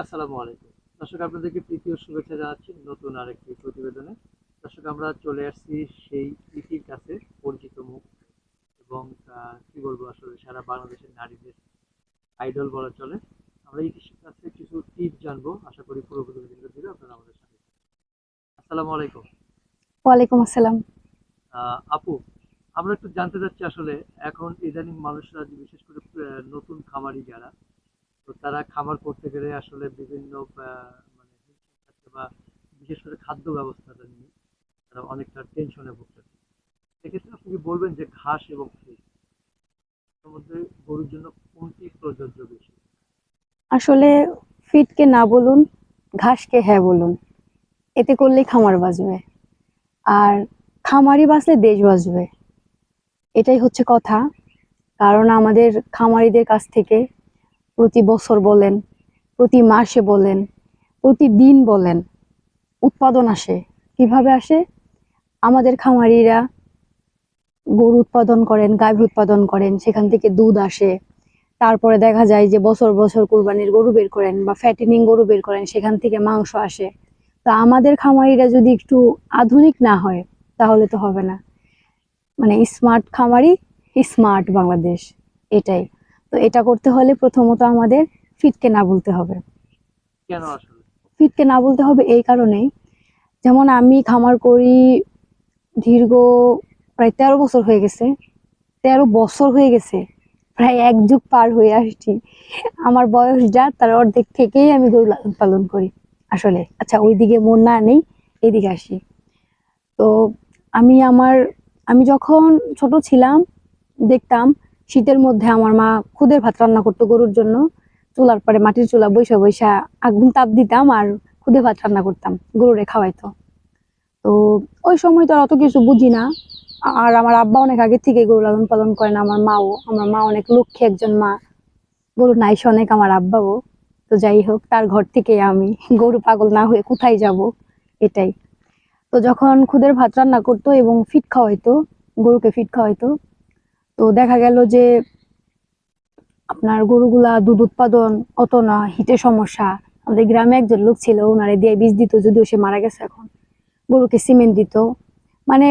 আসসালামু আলাইকুম। দর্শক আপনাদেরকে ও শুভেচ্ছা জানাচ্ছি নতুন আরেকটি প্রতিবেদনে। দর্শক আমরা চলে আসছি সেই প্রীতির কাছে পরিচিত মুখ এবং কি বলব আসলে সারা বাংলাদেশের নারীদের আইডল বলা চলে। আমরা ইতির কাছে কিছু টিপ জানব। আশা করি পুরো প্রতিবেদনটা দিলে আপনারা আমাদের সাথে আসসালামু আলাইকুম। ওয়ালাইকুম আসসালাম। আহ, আপু আমরা একটু জানতে চাচ্ছি আসলে এখন ইদানিং মানুষরা বিশেষ করে নতুন খামারি যারা তো তারা খামার করতে গেলে আসলে বিভিন্ন মানে বা বিশেষ করে খাদ্য ব্যবস্থাটা নিয়ে। তারা অনেকটা টেনশনে ভুগতেছে সেক্ষেত্রে আপনি বলবেন যে ঘাস এবং এর মধ্যে গরুর জন্য কোনটি প্রযোজ্য বেশি? আসলে ফিটকে না বলুন, ঘাসকে হ্যাঁ বলুন। এতে করলেই খামার বাঁচবে। আর খামারি বাঁচলে দেশ বাঁচবে। এটাই হচ্ছে কথা। কারণ আমাদের খামারিদের কাছ থেকে প্রতি বছর বলেন, প্রতি মাসে বলেন প্রতিদিন বলেন, উৎপাদন আসে। কীভাবে আসে? আমাদের খামারিরা গরু উৎপাদন করেন, গাভী উৎপাদন করেন, সেখান থেকে দুধ আসে। তারপরে দেখা যায় যে বছর বছর কুরবানির গরু বের করেন বা ফ্যাটেনিং গরু বের করেন, সেখান থেকে মাংস আসে। তো আমাদের খামারিরা যদি একটু আধুনিক না হয়, তাহলে তো হবে না। মানে স্মার্ট খামারি স্মার্ট বাংলাদেশ, এটাই। তো এটা করতে হলে প্রথমত আমাদের ফিটকে না বলতে হবে। ফিটকে না বলতে হবে এই কারণেই। যেমন আমি খামার করি দীর্ঘ প্রায় তেরো বছর হয়ে গেছে। তেরো বছর হয়ে গেছে প্রায় এক যুগ পার হয়ে আসছি। আমার বয়স যা তার অর্ধেক থেকেই আমি গরু লালন পালন করি আসলে। আচ্ছা ওইদিকে মন না নেই এদিকে আসি। তো আমি আমার আমি যখন ছোট ছিলাম দেখতাম শীতের মধ্যে আমার মা খুদের ভাত রান্না করতো গরুর জন্য। চুলার পরে মাটির চুলা বৈশা বৈশা আগুন তাপ দিতাম আর খুদে ভাত রান্না করতাম, গরুরে খাওয়াইতো। তো ওই সময় তো আর অত কিছু বুঝি না। আর আমার আব্বা অনেক আগে থেকে গরু লালন পালন করেন, আমার মাও। আমার মা অনেক লক্ষ্মী একজন মা। গরু নাইস অনেক আমার আব্বাও। তো যাই হোক, তার ঘর থেকে আমি গরু পাগল না হয়ে কোথায় যাব, এটাই। তো যখন খুদের ভাত রান্না করতো এবং ফিট খাওয়াইতো, গরুকে ফিট খাওয়াইতো তো দেখা গেল যে আপনার গরুগুলা দুধ উৎপাদন অত না, হিটের সমস্যা। আমাদের গ্রামে একজন লোক ছিল, ওনারে দিয়ে বীজ দিত, যদিও সে মারা গেছে এখন। গরুকে সিমেন্ট দিত। মানে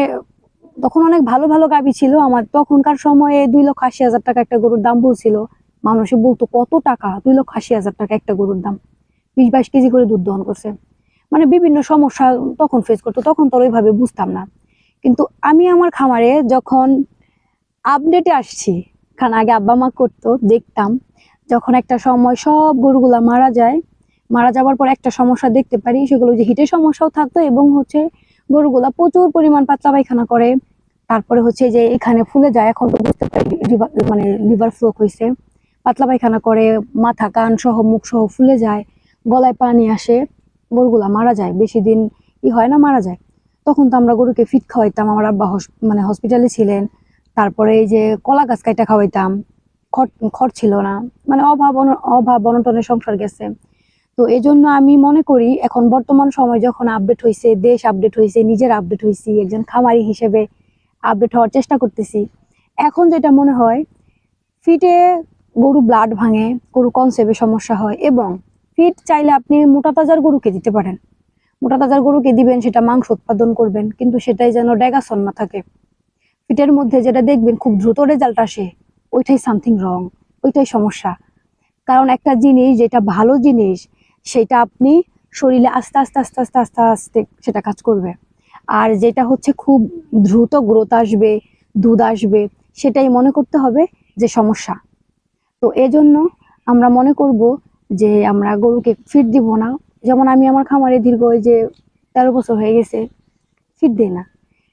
তখন অনেক ভালো ভালো গাবি ছিল। আমার তখনকার সময়ে দুই লক্ষ আশি হাজার টাকা একটা গরুর দাম বলছিল। মানুষে বলতো, কত টাকা? দুই লক্ষ আশি হাজার টাকা একটা গরুর দাম। বিশ, বাইশ কেজি করে দুধ দহন করছে। মানে বিভিন্ন সমস্যা তখন ফেস করতো। তখন তো ওইভাবে বুঝতাম না। কিন্তু আমি আমার খামারে যখন আপডেটে আসছি। কারণ আগে আব্বা মা করতো, দেখতাম। যখন একটা সময় সব গরুগুলা মারা যায়, মারা যাওয়ার পর একটা সমস্যা দেখতে পারি, সেগুলো যে হিটের সমস্যাও থাকতো এবং হচ্ছে গরুগুলা প্রচুর পরিমাণ পাতলা পায়খানা করে। তারপরে হচ্ছে যে এখানে ফুলে যায়, এখন তো বুঝতে পারি মানে লিভার ফ্লো হয়েছে পাতলা পায়খানা করে, মাথা, কান সহ, মুখ সহ ফুলে যায়, গলায় পানি আসে, গরুগুলা মারা যায়। বেশি দিন ই হয় না, মারা যায়। তখন তো আমরা গরুকে ফিট খাওয়াইতাম, আমার আব্বা মানে হসপিটালে ছিলেন। তারপরে এই যে কলা গাছ কাইটা খাওয়াইতাম খড় ছিল না মানে অভাব অভাব অনটনের সংসার গেছে। তো এই জন্য আমি মনে করি, এখন বর্তমান সময় যখন আপডেট হয়েছে দেশ আপডেট হয়েছে নিজের আপডেট হয়েছি একজন খামারি হিসেবে আপডেট হওয়ার চেষ্টা করতেছি, এখন যেটা মনে হয় ফিটে গরু ব্লাড ভাঙে, গরু কনসেপে সমস্যা হয়, এবং ফিট চাইলে আপনি মোটা তাজার গরুকে দিতে পারেন। মোটা তাজার গরুকে দিবেন, সেটা মাংস উৎপাদন করবেন, কিন্তু সেটাই যেন ডেগাসন না থাকে। ফিটের মধ্যে যেটা দেখবেন খুব দ্রুত রেজাল্ট আসে, ওইটাই সামথিং রং ওইটাই সমস্যা। কারণ একটা জিনিস, যেটা ভালো জিনিস, সেটা আপনি শরীরে আস্তে আস্তে আস্তে আস্তে আস্তে আস্তে সেটা কাজ করবে। আর যেটা হচ্ছে খুব দ্রুত গ্রোথ আসবে, দুধ আসবে, সেটাই মনে করতে হবে যে সমস্যা। তো এজন্য আমরা মনে করব যে আমরা গরুকে ফিট দিব না। যেমন আমি আমার খামারে দীর্ঘ যে তেরো বছর হয়ে গেছে ফিট দিই না।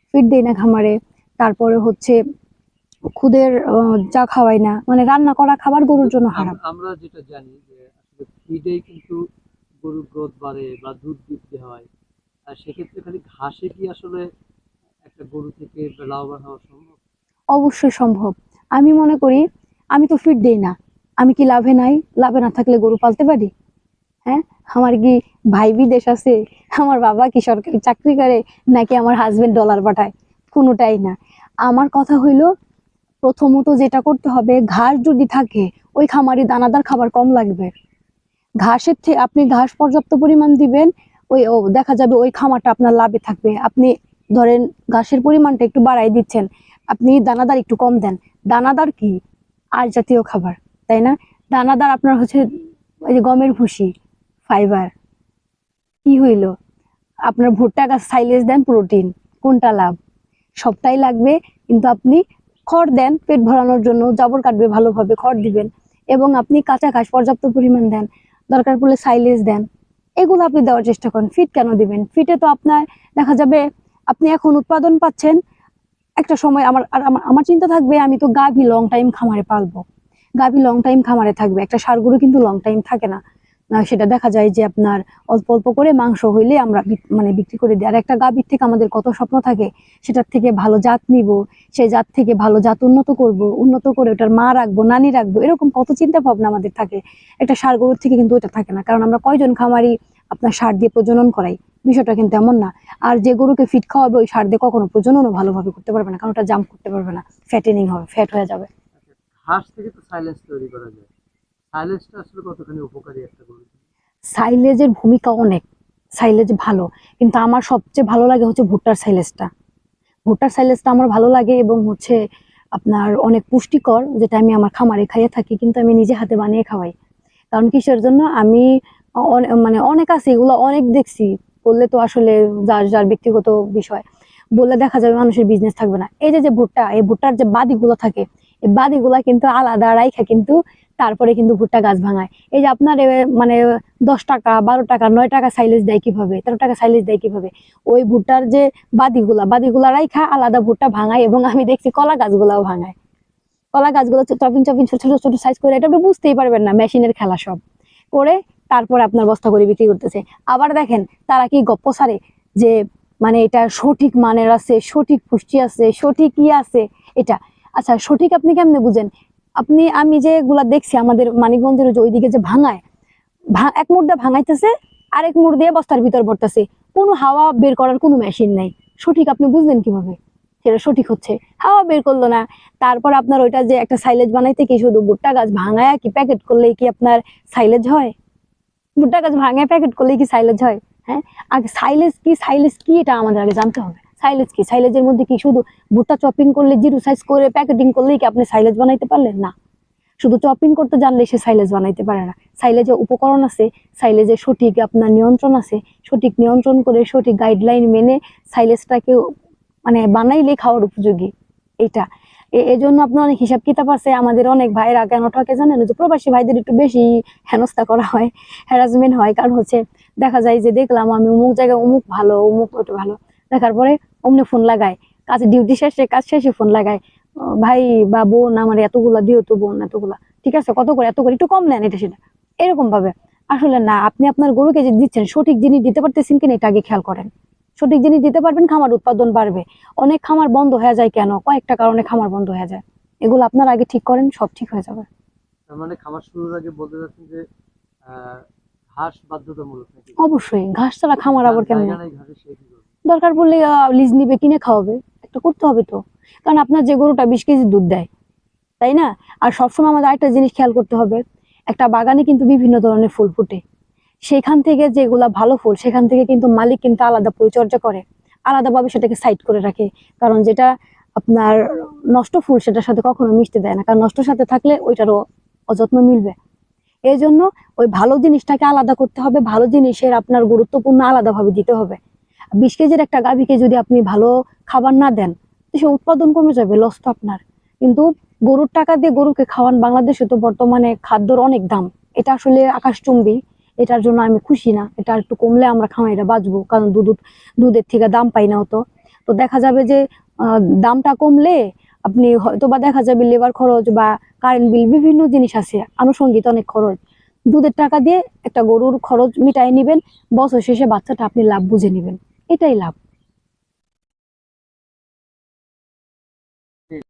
ফিট দিই না খামারে। তারপরে হচ্ছে খুদের যা খাওয়াই না মানে রান্না করা খাবার গরুর জন্য হারাম। আমরা যেটা জানি যে আসলে ফিডেই কিন্তু গরুর গ্রোথ বাড়ে বা দুধ বৃদ্ধি হয়। আর সেক্ষেত্রে খালি ঘাসে কি আসলে একটা গরু থেকে লাভবান হওয়া সম্ভব? অবশ্যই সম্ভব। আমি মনে করি আমি তো ফিট দেই না। আমি কি লাভে নাই? লাভে না থাকলে গরু পালতে পারি? হ্যাঁ? আমার কি ভাই বিদেশ আছে? আমার বাবা কি সরকারি চাকরি করে? নাকি আমার হাজবেন্ড ডলার পাঠায়? কোনোটাই না। আমার কথা হইল, প্রথমত যেটা করতে হবে, ঘাস যদি থাকে, ওই খামারে দানাদার খাবার কম লাগবে। ঘাসের থেকে আপনি ঘাস পর্যাপ্ত পরিমাণ দিবেন, ওই, ও, দেখা যাবে ওই খামারটা আপনার লাভে থাকবে। আপনি ধরেন ঘাসের পরিমাণটা একটু বাড়াই দিচ্ছেন, আপনি দানাদার একটু কম দেন। দানাদার কি? আর জাতীয় খাবার, তাই না? দানাদার আপনার হচ্ছে ওই যে গমের ভুসি, ফাইবার। কি হইল? আপনার ভুট্টা গাছ সাইলেজ দেন প্রোটিন কোনটা লাভ? সবটাই লাগবে কিন্তু আপনি খড় দেন পেট ভরানোর জন্য জাবর কাটবে ভালোভাবে খড় দিবেন। এবং আপনি কাঁচা ঘাস পর্যাপ্ত পরিমাণ দেন দরকার পড়লে সাইলেজ দেন। এগুলো আপনি দেওয়ার চেষ্টা করেন। ফিট কেন দিবেন? ফিটে তো আপনার দেখা যাবে আপনি এখন উৎপাদন পাচ্ছেন একটা সময় আমার আর আমার- চিন্তা থাকবে আমি তো গাভী লং টাইম খামারে পালবো। গাভী লং টাইম খামারে থাকবে। একটা সার গরু কিন্তু লং টাইম থাকে না, সেটা দেখা যায় যে আপনার অল্প অল্প করে মাংস হইলে আমরা মানে বিক্রি করে দিই। আর একটা গাভীর থেকে আমাদের কত স্বপ্ন থাকে, সেটার থেকে ভালো জাত নিব, সেই জাত থেকে ভালো জাত উন্নত করব, উন্নত করে ওটার মা রাখব, নানি রাখব, এরকম কত চিন্তা ভাবনা আমাদের থাকে। একটা সার গরুর থেকে কিন্তু ওটা থাকে না, কারণ আমরা কয়জন খামারি আপনার সার দিয়ে প্রজনন করাই? বিষয়টা কিন্তু এমন না। আর যে গরুকে ফিট খাওয়াবে, ওই সার দিয়ে কখনো প্রজননও ভালোভাবে করতে পারবে না, কারণ ওটা জাম্প করতে পারবে না ফ্যাটেনিং হবে ফ্যাট হয়ে যাবে। ঘাস থেকে তো সাইলেন্স তৈরি করা যায়। সাইলেজের ভূমিকা অনেক। সাইলেজ ভালো। কিন্তু আমার সবচেয়ে ভালো লাগে হচ্ছে ভুট্টার সাইলেজটা। ভুট্টার সাইলেজটা আমার ভালো লাগে এবং হচ্ছে আপনার অনেক পুষ্টিকর, যেটা আমি আমার খামারে খাইয়ে থাকি, কিন্তু আমি নিজে হাতে বানিয়ে খাওয়াই। কারণ কিসের জন্য? আমি মানে অনেক আছে, এগুলো অনেক দেখছি। বললে তো আসলে যার যার ব্যক্তিগত বিষয়। বললে দেখা যাবে মানুষের বিজনেস থাকবে না। এই যে যে ভুট্টা, এই ভুট্টার যে বাদিগুলো থাকে, এই বাদিগুলা কিন্তু আলাদা রাইখা কিন্তু তারপরে কিন্তু ভুট্টা গাছ ভাঙায়। এই যে আপনার মানে দশ টাকা, বারো টাকা, নয় টাকা সাইলেজ দেয় কীভাবে? তেরো টাকা সাইলেজ দেয় কীভাবে? ওই ভুট্টার যে বাদিগুলা বাদিগুলা রাইখা আলাদা ভুট্টা ভাঙায় এবং আমি দেখছি কলা গাছগুলাও ভাঙায়। কলা গাছগুলো চপিং চপিং ছোট ছোট ছোট সাইজ করে, এটা আপনি বুঝতেই পারবেন না, মেশিনের খেলা সব। করে তারপর আপনার বস্তা করে বিক্রি করতেছে। আবার দেখেন, তারা কি গপ্প সারে যে মানে এটা সঠিক মানের আছে, সঠিক পুষ্টি আছে, সঠিক ই আছে, এটা। আচ্ছা সঠিক আপনি কেমনে বুঝেন? আপনি, আমি যেগুলা দেখছি, আমাদের মানিকগঞ্জের ওইদিকে যে ভাঙায় এক মুর্দা ভাঙাইতেছে, আরেক মুড় দিয়ে বস্তার ভিতর ভরতেছে। কোনো হাওয়া বের করার কোনো মেশিন নাই। সঠিক আপনি বুঝলেন কীভাবে? সেটা সঠিক হচ্ছে। হাওয়া বের করল না। তারপর আপনার ওইটা যে একটা সাইলেজ বানাইতে কি শুধু ভুট্টা গাছ ভাঙায় কি প্যাকেট করলেই কি আপনার সাইলেজ হয়? ভুট্টা গাছ ভাঙায় প্যাকেট করলেই কি সাইলেজ হয়? হ্যাঁ? আগে সাইলেজ কি সাইলেজ কি এটা আমাদের আগে জানতে হবে। সাইলেজ কি? সাইলেজের মধ্যে কি শুধু ভুট্টা চপিং করলে জিরো সাইজ করে প্যাকেটিং করলেই কি আপনি সাইলেজ বানাইতে পারলেন? না। শুধু চপিং করতে জানলে সে সাইলেজ বানাইতে পারে না। সাইলেজে উপকরণ আছে সাইলেজে সঠিক আপনার নিয়ন্ত্রণ আছে। সঠিক নিয়ন্ত্রণ করে সঠিক গাইডলাইন মেনে সাইলেজটাকে মানে বানাইলে খাওয়ার উপযোগী। এটা এজন্য আপনার অনেক হিসাব কিতাব আছে। আমাদের অনেক ভাইরা কেন ঠকে জানেন? যে প্রবাসী ভাইদের একটু বেশি হেনস্থা করা হয় হ্যারাসমেন্ট হয়। কারণ হচ্ছে দেখা যায় যে দেখলাম আমি অমুক জায়গায় অমুক ভালো, অমুক ওটা ভালো। দেখার পরে অমনি ফোন লাগায়। কাজ ডিউটি শেষে কাজ শেষে ফোন লাগায়। ভাই বা বোন আমার এতগুলা দিও তো বোন এতগুলা। ঠিক আছে কত করে এত করে একটু কম নেন এটা সেটা। এরকম ভাবে। আসলে না আপনি আপনার গরুকে যে দিচ্ছেন সঠিক জিনিস দিতে পারতেছেন কিনা এটা আগে খেয়াল করেন। সঠিক জিনিস দিতে পারবেন খামার উৎপাদন বাড়বে। অনেক খামার বন্ধ হয়ে যায় কেন? কয়েকটা কারণে খামার বন্ধ হয়ে যায়। এগুলো আপনার আগে ঠিক করেন সব ঠিক হয়ে যাবে। মানে খামার শুরুর আগে বলতে চাচ্ছেন যে ঘাস বাধ্যতামূলক অবশ্যই ঘাস ছাড়া খামার আবার কেমন? দরকার পড়লে লিজ নিবে, কিনে খাওয়াবে। একটা করতে হবে তো। কারণ আপনার যে গরুটা বিশ কেজি দুধ দেয়, তাই না? আর সবসময় আমাদের আরেকটা জিনিস খেয়াল করতে হবে, একটা বাগানে কিন্তু বিভিন্ন ধরনের ফুল ফুটে। সেখান থেকে যেগুলা ভালো ফুল, সেখান থেকে কিন্তু মালিক কিন্তু আলাদা পরিচর্যা করে। আলাদাভাবে সেটাকে সাইড করে রাখে। কারণ যেটা আপনার নষ্ট ফুল, সেটার সাথে কখনো মিশতে দেয় না। কারণ নষ্টর সাথে থাকলে ওইটারও অযত্ন মিলবে। এই জন্য ওই ভালো জিনিসটাকে আলাদা করতে হবে। ভালো জিনিসের আপনার গুরুত্বপূর্ণ আলাদাভাবে দিতে হবে। বিশ কেজির একটা গাভীকে যদি আপনি ভালো খাবার না দেন সে উৎপাদন কমে যাবে লস তো আপনার। কিন্তু গরুর টাকা দিয়ে গরুকে খাওয়ান, বাংলাদেশে তো বর্তমানে খাদ্যর অনেক দাম। এটা আসলে আকাশচুম্বী, এটার জন্য আমি খুশি না। এটা একটু কমলে আমরা খামাইরা বাঁচবো, কারণ দুধ, দুধের থেকে দাম পাই না অত। তো দেখা যাবে যে দামটা কমলে আপনি হয়তো বা দেখা যাবে লেবার খরচ বা কারেন্ট বিল বিভিন্ন জিনিস আছে, আনুষঙ্গিক অনেক খরচ। দুধের টাকা দিয়ে একটা গরুর খরচ মিটাই নেবেন, বছর শেষে বাচ্চাটা আপনি লাভ বুঝে নেবেন। এটাই লাভ।